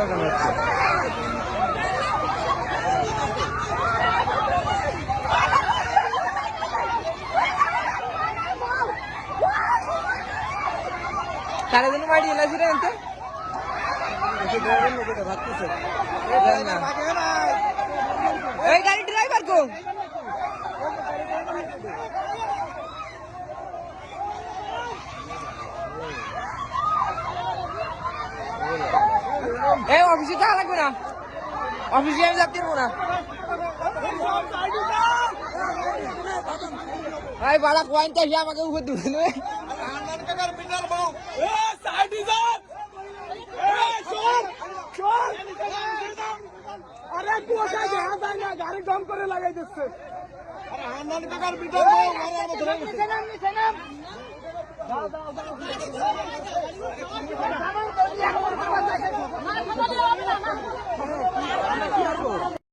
দরকার হচ্ছে সারাদিন বাড়ি এলাছি রে আনতে ভাবতেছে। এই গাড়ি ড্রাইভার কোন এই অফিসে যাওয়া লাগবে না। অফিসে আমি যাতে না। এই বাড়া পয়েন্ট আসে আমাকে উপর দুটো নেবে আরে দেখা গাড়ি দম করে লাগাই দিচ্ছে আরে হান্নান কাকার বিটার